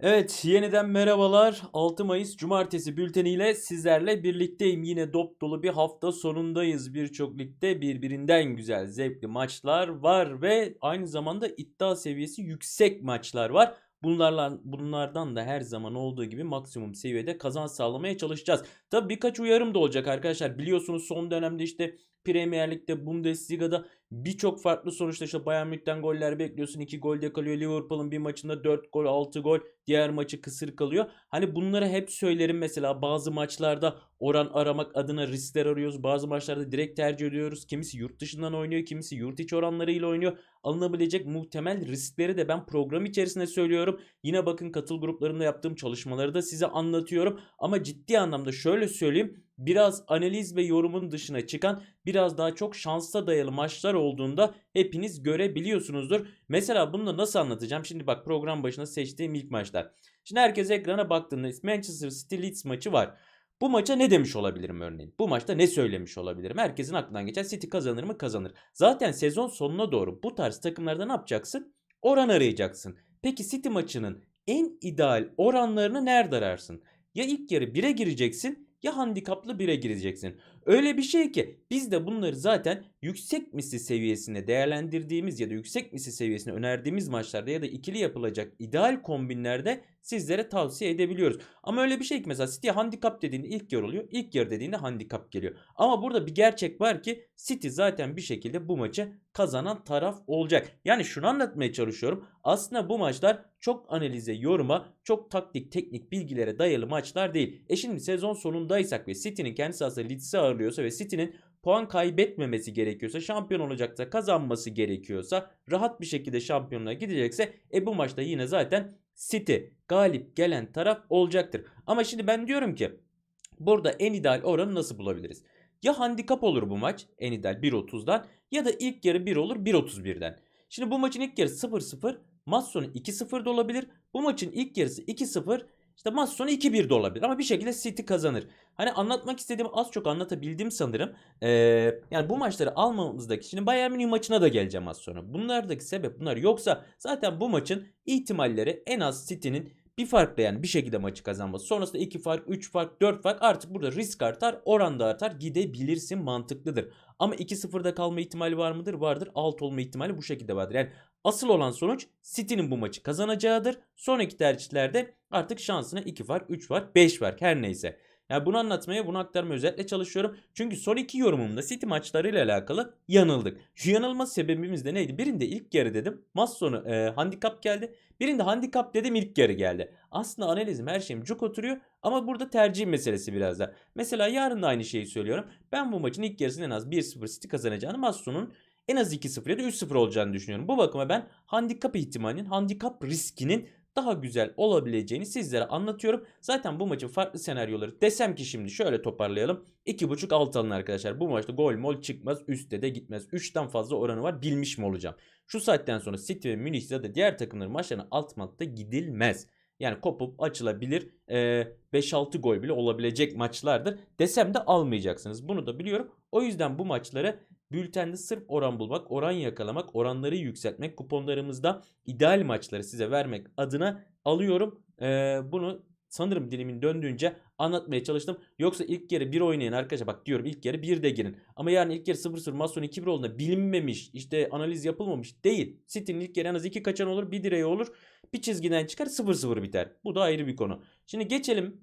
Evet, yeniden merhabalar. 6 Mayıs Cumartesi bülteniyle sizlerle birlikteyim. Yine dop dolu bir hafta sonundayız. Birçok ligde birbirinden güzel, zevkli maçlar var ve aynı zamanda iddia seviyesi yüksek maçlar var. Bunlarla, bunlardan da her zaman olduğu gibi maksimum seviyede kazanç sağlamaya çalışacağız. Tabi birkaç uyarım da olacak arkadaşlar. Biliyorsunuz son dönemde işte Premier Lig'de, Bundesliga'da birçok farklı sonuçta işte Bayern Münih'ten goller bekliyorsun. 2 gol yakalıyor. Liverpool'un bir maçında 4 gol, 6 gol. Diğer maçı kısır kalıyor. Hani bunları hep söylerim mesela bazı maçlarda oran aramak adına riskler arıyoruz. Bazı maçlarda direkt tercih ediyoruz. Kimisi yurt dışından oynuyor, kimisi yurt içi oranlarıyla oynuyor. Alınabilecek muhtemel riskleri de ben program içerisinde söylüyorum. Yine bakın katıl gruplarında yaptığım çalışmaları da size anlatıyorum. Ama ciddi anlamda şöyle söyleyeyim. Biraz analiz ve yorumun dışına çıkan biraz daha çok şansa dayalı maçlar olduğunda hepiniz görebiliyorsunuzdur. Mesela bunu da nasıl anlatacağım? Şimdi bak program başında seçtiğim ilk maçlar. Şimdi herkes ekrana baktığında Manchester City Leeds maçı var. Bu maça ne demiş olabilirim örneğin? Bu maçta ne söylemiş olabilirim? Herkesin aklından geçen City kazanır mı? Kazanır. Zaten sezon sonuna doğru bu tarz takımlarda ne yapacaksın? Oran arayacaksın. Peki City maçının en ideal oranlarını nerede ararsın? Ya ilk yarı 1'e gireceksin ya handikaplı 1'e gireceksin. Öyle bir şey ki biz de bunları zaten yüksek misli seviyesinde değerlendirdiğimiz ya da yüksek misli seviyesine önerdiğimiz maçlarda ya da ikili yapılacak ideal kombinlerde sizlere tavsiye edebiliyoruz. Ama öyle bir şey ki mesela City handikap dediğinde ilk yarı oluyor. ilk yarı dediğinde handikap geliyor. Ama burada bir gerçek var ki City zaten bir şekilde bu maçı kazanan taraf olacak. Yani şunu anlatmaya çalışıyorum. Aslında bu maçlar çok analize, yoruma, çok taktik, teknik bilgilere dayalı maçlar değil. E şimdi sezon sonundaysak ve City'nin kendisi aslında Leeds'i ağırlıyorsa ve City'nin puan kaybetmemesi gerekiyorsa, şampiyon olacaksa, kazanması gerekiyorsa, rahat bir şekilde şampiyonluğa gidecekse e bu maçta yine zaten City galip gelen taraf olacaktır. Ama şimdi ben diyorum ki burada en ideal oranı nasıl bulabiliriz? Ya handikap olur bu maç en ideal 1.30'dan ya da ilk yarı 1 olur 1.31'den. Şimdi bu maçın ilk yarısı 0-0 maç sonu 2-0 da olabilir. Bu maçın ilk yarısı 2-0 işte maç sonu 2-1 de olabilir ama bir şekilde City kazanır. Hani anlatmak istediğimi az çok anlatabildim sanırım. Ee, yani bu maçları almamızdaki şimdi Bayern Münih maçına da geleceğim az sonra. Bunlardaki sebep bunlar yoksa zaten bu maçın ihtimalleri en az City'nin bir farkla yani bir şekilde maçı kazanması. Sonrasında 2 fark, 3 fark, 4 fark artık burada risk artar, oran da artar. Gidebilirsin mantıklıdır. Ama 2-0'da kalma ihtimali var mıdır? Vardır. Alt olma ihtimali bu şekilde vardır. Yani asıl olan sonuç City'nin bu maçı kazanacağıdır. Sonraki tercihlerde artık şansına 2 fark, 3 fark, 5 fark her neyse. Yani bunu anlatmaya, bunu aktarmaya özellikle çalışıyorum. Çünkü son iki yorumumda City maçlarıyla alakalı yanıldık. Şu yanılma sebebimiz de neydi? Birinde ilk yarı dedim. Maç sonu e, handikap geldi. Birinde handikap dedim ilk yarı geldi. Aslında analizim her şeyim cuk oturuyor ama burada tercih meselesi biraz da. Mesela yarın da aynı şeyi söylüyorum. Ben bu maçın ilk yarısının en az 1-0 City kazanacağını maç sonunun en az 2-0 ya da 3-0 olacağını düşünüyorum. Bu bakıma ben handikap ihtimalinin, handikap riskinin daha güzel olabileceğini sizlere anlatıyorum. Zaten bu maçın farklı senaryoları desem ki şimdi şöyle toparlayalım. 2.5 alt alın arkadaşlar. Bu maçta gol mol çıkmaz. Üstte de gitmez. 3'ten fazla oranı var. Bilmiş mi olacağım? Şu saatten sonra City ve Münih ya da diğer takımların maçlarına alt matta gidilmez. Yani kopup açılabilir. Ee, 5-6 gol bile olabilecek maçlardır. Desem de almayacaksınız. Bunu da biliyorum. O yüzden bu maçları Bültende sırf oran bulmak, oran yakalamak, oranları yükseltmek, kuponlarımızda ideal maçları size vermek adına alıyorum. Ee, bunu sanırım dilimin döndüğünce anlatmaya çalıştım. Yoksa ilk yarı bir oynayan arkadaşlar bak diyorum ilk yarı bir de girin. Ama yani ilk yarı 0-0 maç sonu 2-1 olduğunda bilinmemiş işte analiz yapılmamış değil. City'nin ilk yarı en az 2 kaçan olur bir direği olur. Bir çizgiden çıkar 0-0 biter. Bu da ayrı bir konu. Şimdi geçelim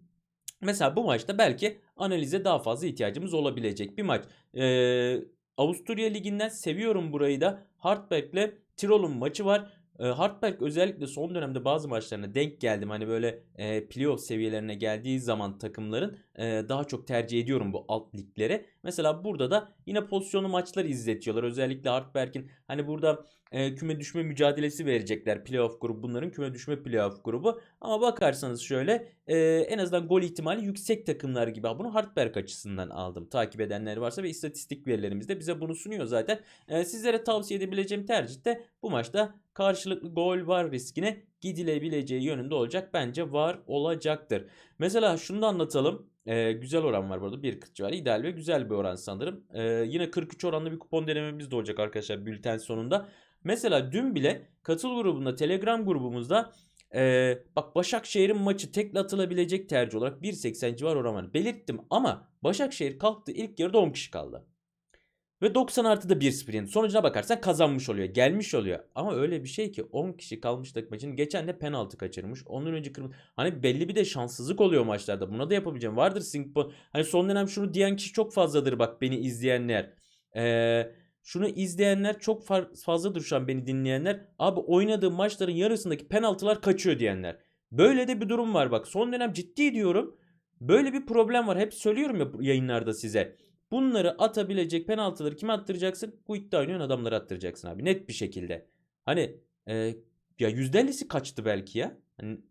Mesela bu maçta belki analize daha fazla ihtiyacımız olabilecek bir maç. Ee, Avusturya Ligi'nden seviyorum burayı da. Hartberg'le Tirol'un maçı var. E, Hartberg özellikle son dönemde bazı maçlarına denk geldim. Hani böyle e, playoff seviyelerine geldiği zaman takımların e, daha çok tercih ediyorum bu alt liglere. Mesela burada da yine pozisyonu maçlar izletiyorlar. Özellikle Hartberg'in hani burada e, küme düşme mücadelesi verecekler. Playoff grubu bunların küme düşme playoff grubu. Ama bakarsanız şöyle e, en azından gol ihtimali yüksek takımlar gibi. Bunu Hartberg açısından aldım. Takip edenler varsa ve istatistik verilerimiz de bize bunu sunuyor zaten. E, sizlere tavsiye edebileceğim tercih de bu maçta karşılıklı gol var riskine gidilebileceği yönünde olacak. Bence var olacaktır. Mesela şunu da anlatalım. Ee, güzel oran var burada 1.40 civarı ideal ve güzel bir oran sanırım. Ee, yine 43 oranlı bir kupon denememiz de olacak arkadaşlar bülten sonunda. Mesela dün bile katıl grubunda telegram grubumuzda Ee, bak Başakşehir'in maçı tekle atılabilecek tercih olarak 1.80 civar oran. Belirttim ama Başakşehir kalktı ilk yarıda 10 kişi kaldı. Ve 90 artıda 1-0 yendi. Sonucuna bakarsan kazanmış oluyor. Gelmiş oluyor. Ama öyle bir şey ki 10 kişi kalmıştık maçın. Geçen de penaltı kaçırmış. Ondan önce kırmızı. Hani belli bir de şanssızlık oluyor maçlarda. Buna da yapabileceğim. Vardır Singapur. Hani son dönem şunu diyen kişi çok fazladır bak beni izleyenler. Eee şunu izleyenler çok fazladır şu an beni dinleyenler. Abi oynadığım maçların yarısındaki penaltılar kaçıyor diyenler. Böyle de bir durum var bak. Son dönem ciddi diyorum. Böyle bir problem var. Hep söylüyorum ya yayınlarda size. Bunları atabilecek penaltıları kime attıracaksın? Bu iddia oynayan adamları attıracaksın abi. Net bir şekilde. Hani e, ya %50'si kaçtı belki ya. Hani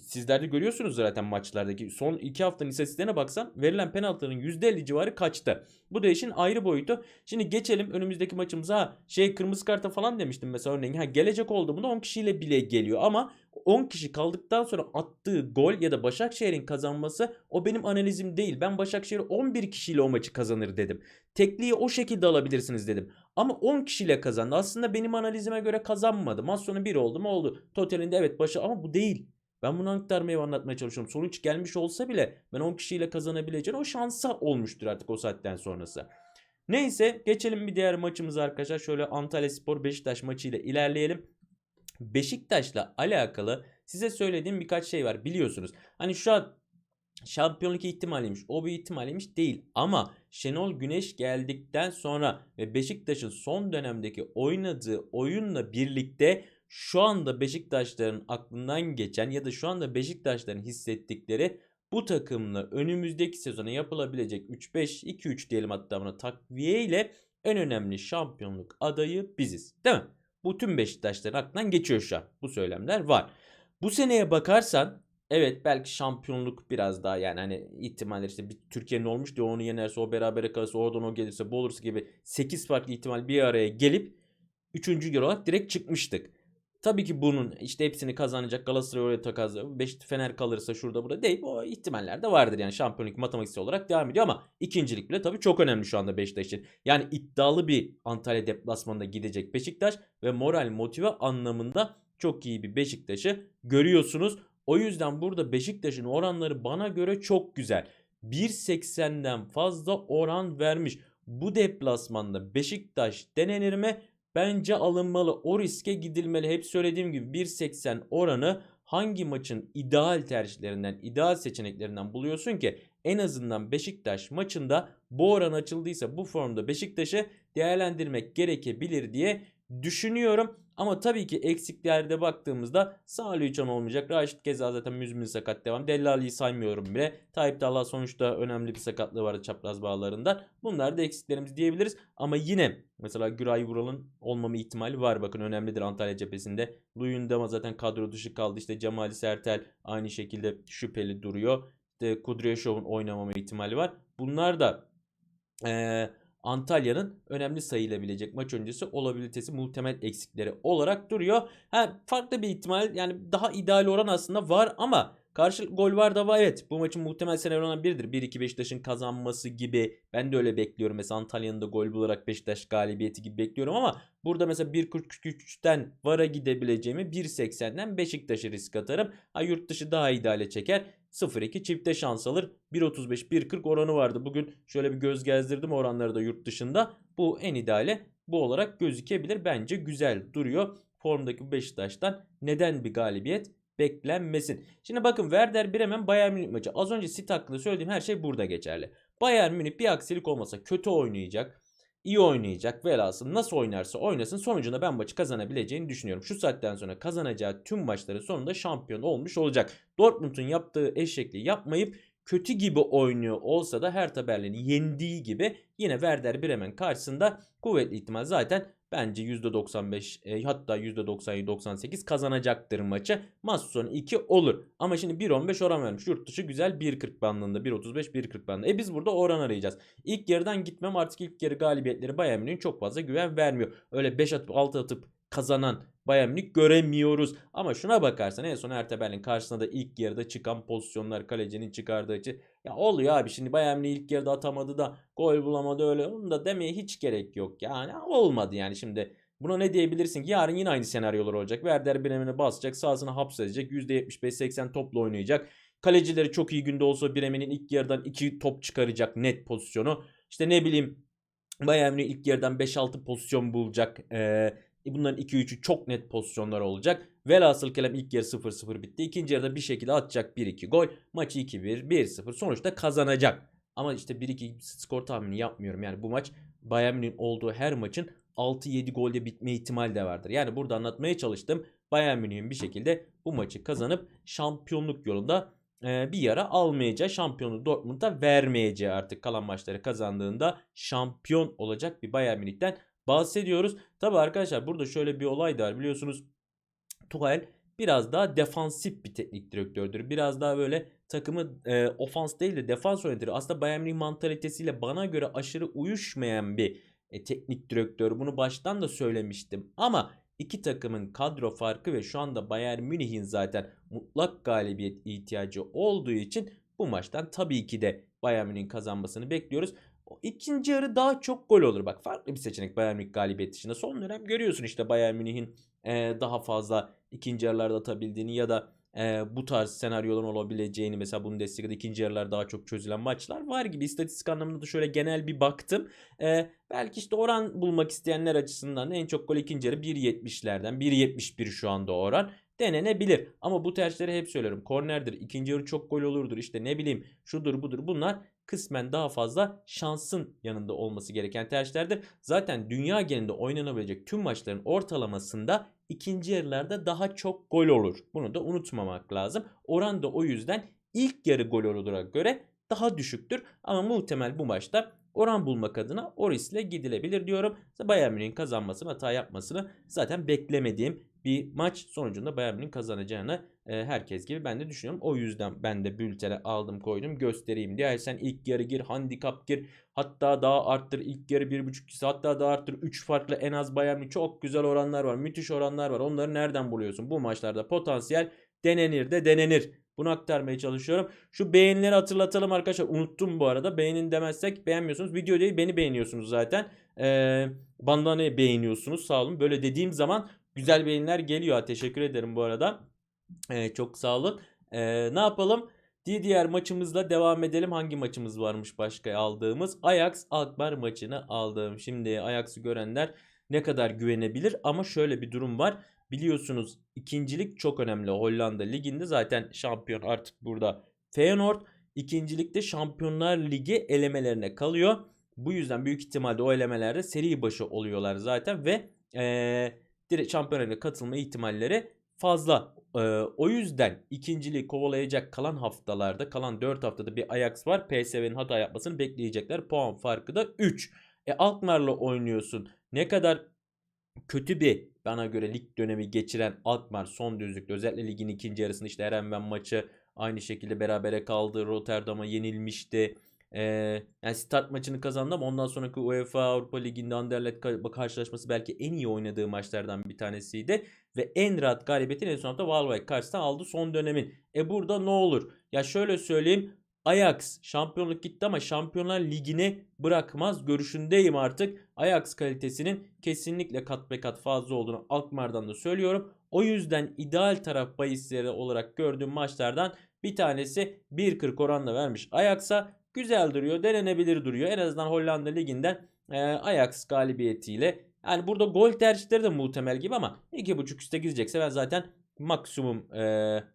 sizler de görüyorsunuz zaten maçlardaki son iki haftanın istatistiklerine baksan verilen penaltıların %50 civarı kaçtı. Bu da işin ayrı boyutu. Şimdi geçelim önümüzdeki maçımıza. Şey kırmızı karta falan demiştim mesela örneğin. Ha, gelecek oldu mu da 10 kişiyle bile geliyor ama 10 kişi kaldıktan sonra attığı gol ya da Başakşehir'in kazanması o benim analizim değil. Ben Başakşehir 11 kişiyle o maçı kazanır dedim. Tekliği o şekilde alabilirsiniz dedim. Ama 10 kişiyle kazandı. Aslında benim analizime göre kazanmadı. Maç sonu 1 oldu mu oldu. Totalinde evet başa ama bu değil. Ben bunu aktarmaya anlatmaya çalışıyorum. Sonuç gelmiş olsa bile ben 10 kişiyle kazanabileceğin o şansa olmuştur artık o saatten sonrası. Neyse geçelim bir diğer maçımıza arkadaşlar. Şöyle Antalya Spor Beşiktaş maçıyla ilerleyelim. Beşiktaş'la alakalı size söylediğim birkaç şey var biliyorsunuz. Hani şu an şampiyonluk ihtimaliymiş. O bir ihtimaliymiş değil. Ama Şenol Güneş geldikten sonra ve Beşiktaş'ın son dönemdeki oynadığı oyunla birlikte şu anda Beşiktaşların aklından geçen ya da şu anda Beşiktaşların hissettikleri bu takımla önümüzdeki sezona yapılabilecek 3-5 2-3 diyelim hatta buna takviye ile en önemli şampiyonluk adayı biziz. Değil mi? Bu tüm Beşiktaşların aklından geçiyor şu an. Bu söylemler var. Bu seneye bakarsan evet belki şampiyonluk biraz daha yani hani ihtimaller işte bir Türkiye'nin olmuş diye onu yenerse o berabere kalırsa oradan o gelirse bu olursa gibi 8 farklı ihtimal bir araya gelip 3. yer olarak direkt çıkmıştık. Tabii ki bunun işte hepsini kazanacak Galatasaray oraya takazı. Beşiktaş Fener kalırsa şurada burada değil. O ihtimaller de vardır yani şampiyonluk matematiksel olarak devam ediyor ama ikincilik bile tabii çok önemli şu anda Beşiktaş için. Yani iddialı bir Antalya deplasmanında gidecek Beşiktaş ve moral motive anlamında çok iyi bir Beşiktaş'ı görüyorsunuz. O yüzden burada Beşiktaş'ın oranları bana göre çok güzel. 1.80'den fazla oran vermiş. Bu deplasmanda Beşiktaş denenir mi? Bence alınmalı. O riske gidilmeli. Hep söylediğim gibi 1.80 oranı hangi maçın ideal tercihlerinden, ideal seçeneklerinden buluyorsun ki en azından Beşiktaş maçında bu oran açıldıysa bu formda Beşiktaş'ı değerlendirmek gerekebilir diye düşünüyorum. Ama tabii ki eksiklerde baktığımızda Salih Uçan olmayacak. Raşit Keza zaten müzmin sakat devam. Dellali'yi saymıyorum bile. Tayyip Talha sonuçta önemli bir sakatlığı vardı çapraz bağlarında. Bunlar da eksiklerimiz diyebiliriz. Ama yine mesela Güray Vural'ın olmama ihtimali var. Bakın önemlidir Antalya cephesinde. Luyendama zaten kadro dışı kaldı. İşte Cemali Sertel aynı şekilde şüpheli duruyor. İşte Kudryashov'un oynamama ihtimali var. Bunlar da eee Antalya'nın önemli sayılabilecek maç öncesi olabilitesi muhtemel eksikleri olarak duruyor. Ha, farklı bir ihtimal yani daha ideal oran aslında var ama karşı gol var da var evet. Bu maçın muhtemel senaryolarından biridir. 1-2 Beşiktaş'ın kazanması gibi. Ben de öyle bekliyorum. Mesela Antalya'nın da gol bularak Beşiktaş galibiyeti gibi bekliyorum ama burada mesela 1.43'ten VAR'a gidebileceğimi 1.80'den Beşiktaş'a risk atarım. Ha, yurt dışı daha ideale çeker. 0-2 çifte şans alır. 1.35 1.40 oranı vardı. Bugün şöyle bir göz gezdirdim oranları da yurt dışında. Bu en ideale bu olarak gözükebilir. Bence güzel duruyor. Formdaki Beşiktaş'tan neden bir galibiyet beklenmesin. Şimdi bakın Werder Bremen Bayern Münih maçı. Az önce City hakkında söylediğim her şey burada geçerli. Bayern Münih bir aksilik olmasa kötü oynayacak. İyi oynayacak velhasıl nasıl oynarsa oynasın sonucunda ben maçı kazanabileceğini düşünüyorum. Şu saatten sonra kazanacağı tüm maçların sonunda şampiyon olmuş olacak. Dortmund'un yaptığı eşekliği yapmayıp kötü gibi oynuyor olsa da Hertha Berlin'i yendiği gibi yine Werder Bremen karşısında kuvvetli ihtimal zaten bence %95 e, hatta %97-98 kazanacaktır maçı. Maç sonu 2 olur. Ama şimdi 1.15 oran vermiş. Yurt dışı güzel 1.40 bandında 1.35 1.40 bandında. E biz burada oran arayacağız. İlk yarıdan gitmem artık ilk yarı galibiyetleri Bayern Münih'in çok fazla güven vermiyor. Öyle 5 atıp 6 atıp kazanan Bayern Münih göremiyoruz. Ama şuna bakarsan en son Hertha Berlin karşısında da ilk yarıda çıkan pozisyonlar kalecinin çıkardığı için ya oluyor abi şimdi Bayern Münih ilk yarıda atamadı da gol bulamadı öyle onu da demeye hiç gerek yok. Yani olmadı yani şimdi Buna ne diyebilirsin ki yarın yine aynı senaryolar olacak. Werder Bremen'e basacak sahasına hapsedecek %75-80 topla oynayacak. Kalecileri çok iyi günde olsa Bremen'in ilk yarıdan 2 top çıkaracak net pozisyonu. İşte ne bileyim Bayern Münih ilk yarıdan 5-6 pozisyon bulacak. Ee, bunların 2-3'ü çok net pozisyonlar olacak. Velhasıl kelam ilk yarı 0-0 bitti. İkinci yarıda bir şekilde atacak 1-2 gol. Maçı 2-1, 1-0 sonuçta kazanacak. Ama işte 1-2 skor tahmini yapmıyorum. Yani bu maç Bayern Münih'in olduğu her maçın 6-7 golde bitme ihtimali de vardır. Yani burada anlatmaya çalıştım. Bayern Münih'in bir şekilde bu maçı kazanıp şampiyonluk yolunda e, bir yara almayacağı, şampiyonu Dortmund'a vermeyeceği artık kalan maçları kazandığında şampiyon olacak bir Bayern Münih'ten bahsediyoruz. Tabi arkadaşlar burada şöyle bir olay da var biliyorsunuz Tuchel biraz daha defansif bir teknik direktördür. Biraz daha böyle takımı e, ofans değil de defans yönetir. Aslında Bayern Münih mantalitesiyle bana göre aşırı uyuşmayan bir e, teknik direktör. Bunu baştan da söylemiştim. Ama iki takımın kadro farkı ve şu anda Bayern Münih'in zaten mutlak galibiyet ihtiyacı olduğu için bu maçtan tabii ki de Bayern Münih'in kazanmasını bekliyoruz. O ikinci yarı daha çok gol olur. Bak farklı bir seçenek Bayern Münih galibiyet dışında. Son dönem görüyorsun işte Bayern Münih'in e, daha fazla ikinci yarılarda atabildiğini ya da e, bu tarz senaryoların olabileceğini mesela Bundesliga'da ikinci yarılar daha çok çözülen maçlar var gibi istatistik anlamında da şöyle genel bir baktım. E, belki işte oran bulmak isteyenler açısından en çok gol ikinci yarı 1.70'lerden 1.71 şu anda oran denenebilir. Ama bu tercihleri hep söylerim. Kornerdir, ikinci yarı çok gol olurdur işte ne bileyim şudur budur bunlar kısmen daha fazla şansın yanında olması gereken tercihlerdir. Zaten dünya genelinde oynanabilecek tüm maçların ortalamasında ikinci yarılarda daha çok gol olur. Bunu da unutmamak lazım. Oran da o yüzden ilk yarı gol oluruna göre daha düşüktür. Ama muhtemel bu maçta oran bulmak adına Oris ile gidilebilir diyorum. Bayern Münih'in kazanmasını hata yapmasını zaten beklemediğim bir maç sonucunda Bayern Münih'in kazanacağını e, herkes gibi ben de düşünüyorum. O yüzden ben de bültene aldım koydum göstereyim diye. Sen ilk yarı gir handikap gir hatta daha arttır ilk yarı 1.5 hatta daha arttır 3 farklı en az Bayern Münih çok güzel oranlar var müthiş oranlar var onları nereden buluyorsun? Bu maçlarda potansiyel denenir de denenir. Bunu aktarmaya çalışıyorum. Şu beğenileri hatırlatalım arkadaşlar. Unuttum bu arada. Beğenin demezsek beğenmiyorsunuz. Video değil beni beğeniyorsunuz zaten. Ee, bandanayı beğeniyorsunuz. Sağ olun. Böyle dediğim zaman güzel beğeniler geliyor. Teşekkür ederim bu arada. Ee, çok sağ olun. Ee, ne yapalım? Diğer maçımızla devam edelim. Hangi maçımız varmış başka aldığımız? Ajax Alkmaar maçını aldım. Şimdi Ajax'ı görenler ne kadar güvenebilir? Ama şöyle bir durum var. Biliyorsunuz ikincilik çok önemli. Hollanda liginde zaten şampiyon artık burada Feyenoord. İkincilikte Şampiyonlar Ligi elemelerine kalıyor. Bu yüzden büyük ihtimalle o elemelerde seri başı oluyorlar zaten ve ee, direkt Şampiyonlar Ligi'ne katılma ihtimalleri fazla. Ee, o yüzden ikinciliği kovalayacak kalan haftalarda kalan 4 haftada bir Ajax var. PSV'nin hata yapmasını bekleyecekler. Puan farkı da 3. E Alkmaar'la oynuyorsun. Ne kadar kötü bir bana göre lig dönemi geçiren Alkmaar son düzlükte özellikle ligin ikinci yarısında işte Erenven maçı aynı şekilde berabere kaldı. Rotterdam'a yenilmişti. Ee, yani start maçını kazandı ama ondan sonraki UEFA Avrupa Ligi'nde Anderlecht karşılaşması belki en iyi oynadığı maçlardan bir tanesiydi. Ve en rahat galibiyetini en son hafta Valvay karşısında aldı son dönemin. E burada ne olur? Ya şöyle söyleyeyim. Ajax şampiyonluk gitti ama Şampiyonlar Ligi'ni bırakmaz görüşündeyim artık. Ajax kalitesinin kesinlikle kat be kat fazla olduğunu Alkmaar'dan da söylüyorum. O yüzden ideal taraf bahisleri olarak gördüğüm maçlardan bir tanesi 1.40 oranla vermiş Ajax'a. Güzel duruyor, denenebilir duruyor. En azından Hollanda Ligi'nden e, Ajax galibiyetiyle. Yani burada gol tercihleri de muhtemel gibi ama 2.5 üste gidecekse ben zaten maksimum e,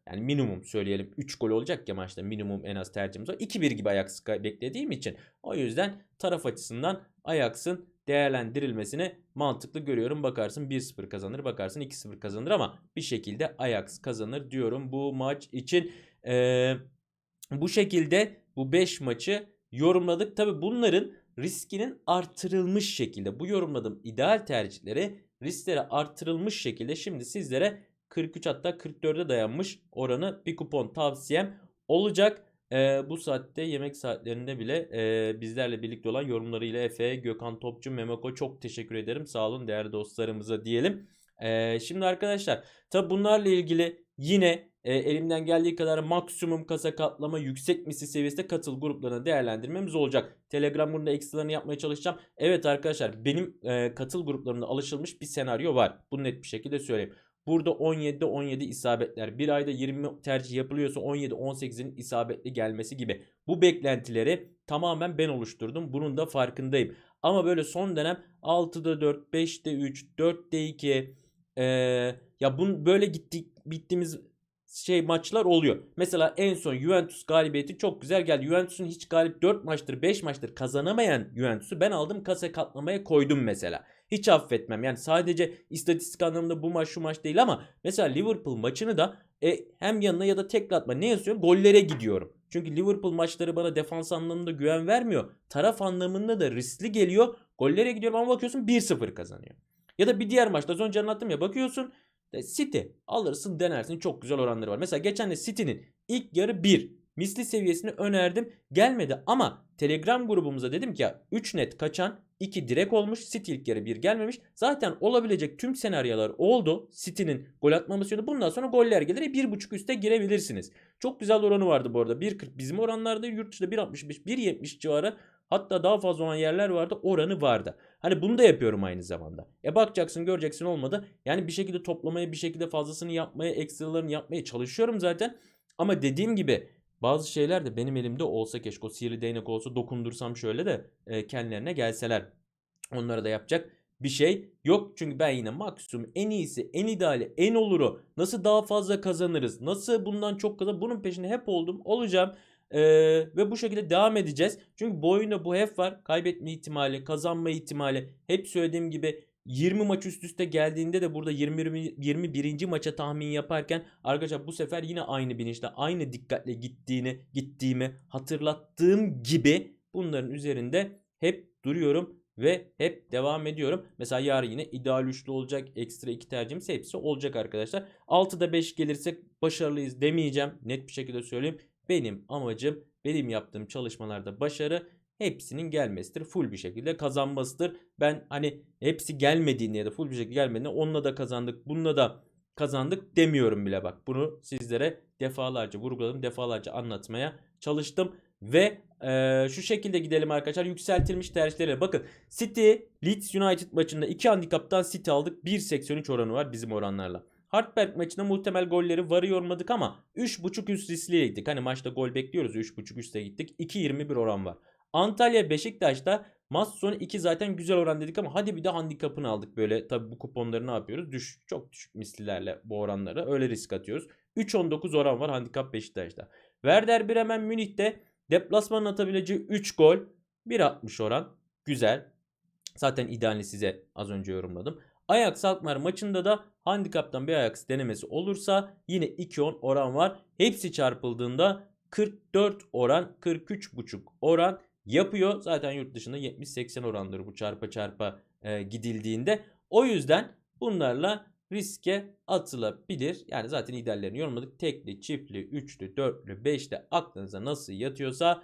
yani minimum söyleyelim 3 gol olacak ya maçta minimum en az tercihimiz var. 2-1 gibi Ajax beklediğim için o yüzden taraf açısından Ajax'ın değerlendirilmesini mantıklı görüyorum. Bakarsın 1-0 kazanır bakarsın 2-0 kazanır ama bir şekilde Ajax kazanır diyorum bu maç için. E, bu şekilde bu 5 maçı yorumladık. Tabi bunların riskinin artırılmış şekilde bu yorumladığım ideal tercihleri riskleri artırılmış şekilde şimdi sizlere 43 hatta 44'e dayanmış oranı bir kupon tavsiyem olacak. Ee, bu saatte yemek saatlerinde bile e, bizlerle birlikte olan yorumlarıyla Efe, Gökhan Topçu, Memeko çok teşekkür ederim. Sağ olun değerli dostlarımıza diyelim. Ee, şimdi arkadaşlar tabi bunlarla ilgili yine e, elimden geldiği kadar maksimum kasa katlama yüksek misli seviyesinde katıl gruplarına değerlendirmemiz olacak. Telegram grubunda ekstralarını yapmaya çalışacağım. Evet arkadaşlar benim e, katıl gruplarında alışılmış bir senaryo var. Bunu net bir şekilde söyleyeyim. Burada 17'de 17 isabetler. Bir ayda 20 tercih yapılıyorsa 17-18'in isabetli gelmesi gibi. Bu beklentileri tamamen ben oluşturdum. Bunun da farkındayım. Ama böyle son dönem 6'da 4, 5'te 3, 4'te 2 ee, ya bun böyle gittik bittiğimiz şey maçlar oluyor. Mesela en son Juventus galibiyeti çok güzel geldi. Juventus'un hiç galip 4 maçtır 5 maçtır kazanamayan Juventus'u ben aldım kasa katlamaya koydum mesela. Hiç affetmem. Yani sadece istatistik anlamında bu maç şu maç değil ama mesela Liverpool maçını da e, hem yanına ya da tek atma ne yazıyor? Gollere gidiyorum. Çünkü Liverpool maçları bana defans anlamında güven vermiyor. Taraf anlamında da riskli geliyor. Gollere gidiyorum ama bakıyorsun 1-0 kazanıyor. Ya da bir diğer maçta az önce anlattım ya bakıyorsun de City alırsın denersin çok güzel oranları var. Mesela geçen de City'nin ilk yarı 1 misli seviyesini önerdim gelmedi ama Telegram grubumuza dedim ki ya 3 net kaçan 2 direkt olmuş City ilk yarı 1 gelmemiş. Zaten olabilecek tüm senaryolar oldu. City'nin gol atmaması yönü bundan sonra goller gelir 1.5 üste girebilirsiniz. Çok güzel oranı vardı bu arada 1.40 bizim oranlarda yurt dışında 1.65 1.70 civarı Hatta daha fazla olan yerler vardı oranı vardı. Hani bunu da yapıyorum aynı zamanda. E bakacaksın göreceksin olmadı. Yani bir şekilde toplamaya bir şekilde fazlasını yapmaya ekstralarını yapmaya çalışıyorum zaten. Ama dediğim gibi bazı şeyler de benim elimde olsa keşke o sihirli değnek olsa dokundursam şöyle de e, kendilerine gelseler. Onlara da yapacak bir şey yok. Çünkü ben yine maksimum en iyisi, en ideali, en oluru nasıl daha fazla kazanırız, nasıl bundan çok kazan bunun peşinde hep oldum, olacağım. Ee, ve bu şekilde devam edeceğiz. Çünkü bu bu hep var. Kaybetme ihtimali, kazanma ihtimali. Hep söylediğim gibi 20 maç üst üste geldiğinde de burada 20, 21. maça tahmin yaparken arkadaşlar bu sefer yine aynı bilinçle aynı dikkatle gittiğini gittiğimi hatırlattığım gibi bunların üzerinde hep duruyorum ve hep devam ediyorum. Mesela yarın yine ideal üçlü olacak. Ekstra iki tercihimiz hepsi olacak arkadaşlar. 6'da 5 gelirsek başarılıyız demeyeceğim. Net bir şekilde söyleyeyim. Benim amacım benim yaptığım çalışmalarda başarı hepsinin gelmesidir. Full bir şekilde kazanmasıdır. Ben hani hepsi gelmediğinde ya da full bir şekilde gelmediğinde onunla da kazandık bununla da kazandık demiyorum bile bak. Bunu sizlere defalarca vurguladım defalarca anlatmaya çalıştım. Ve e, şu şekilde gidelim arkadaşlar yükseltilmiş tercihlere. Bakın City Leeds United maçında 2 handikaptan City aldık. 1.83 oranı var bizim oranlarla. Hartberg maçında muhtemel golleri varı yormadık ama 3.5 üst riskliye gittik. Hani maçta gol bekliyoruz 3.5 üste gittik. 2.21 oran var. Antalya Beşiktaş'ta maç sonu 2 zaten güzel oran dedik ama hadi bir de handikapını aldık böyle. Tabi bu kuponları ne yapıyoruz? Düş, çok düşük mislilerle bu oranları öyle risk atıyoruz. 3.19 oran var handikap Beşiktaş'ta. Werder Bremen Münih'te deplasmanın atabileceği 3 gol 1.60 oran. Güzel. Zaten idealini size az önce yorumladım. Ajax Alkmaar maçında da handikaptan bir Ajax denemesi olursa yine 2-10 oran var. Hepsi çarpıldığında 44 oran 43,5 oran yapıyor. Zaten yurt dışında 70-80 orandır bu çarpa çarpa e, gidildiğinde. O yüzden bunlarla riske atılabilir. Yani zaten ideallerini yorumladık. Tekli, çiftli, üçlü, dörtlü, beşli aklınıza nasıl yatıyorsa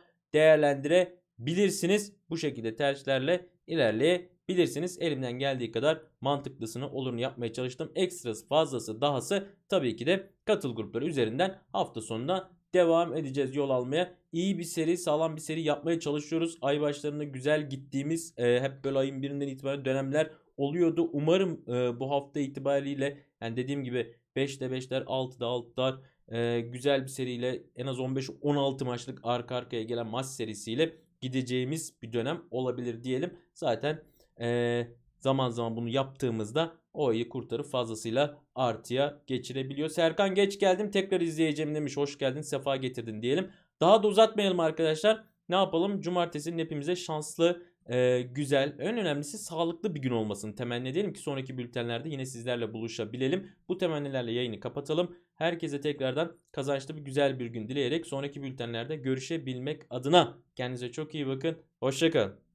değerlendirebilirsiniz. Bu şekilde tercihlerle ilerleyebilirsiniz. Elimden geldiği kadar mantıklısını olurunu yapmaya çalıştım. Ekstrası fazlası dahası tabii ki de katıl grupları üzerinden hafta sonunda devam edeceğiz yol almaya. İyi bir seri, sağlam bir seri yapmaya çalışıyoruz. Ay başlarında güzel gittiğimiz e, hep böyle ayın birinden itibaren dönemler oluyordu. Umarım e, bu hafta itibariyle yani dediğim gibi 5'te 5'ler 6'da 6'lar e, güzel bir seriyle en az 15-16 maçlık arka arkaya gelen maç serisiyle gideceğimiz bir dönem olabilir diyelim. Zaten e, zaman zaman bunu yaptığımızda o ayı kurtarıp fazlasıyla artıya geçirebiliyor. Serkan geç geldim tekrar izleyeceğim demiş. Hoş geldin sefa getirdin diyelim. Daha da uzatmayalım arkadaşlar. Ne yapalım? Cumartesinin hepimize şanslı, e, güzel, en önemlisi sağlıklı bir gün olmasını temenni edelim ki sonraki bültenlerde yine sizlerle buluşabilelim. Bu temennilerle yayını kapatalım. Herkese tekrardan kazançlı bir güzel bir gün dileyerek sonraki bültenlerde görüşebilmek adına kendinize çok iyi bakın. Hoşçakalın.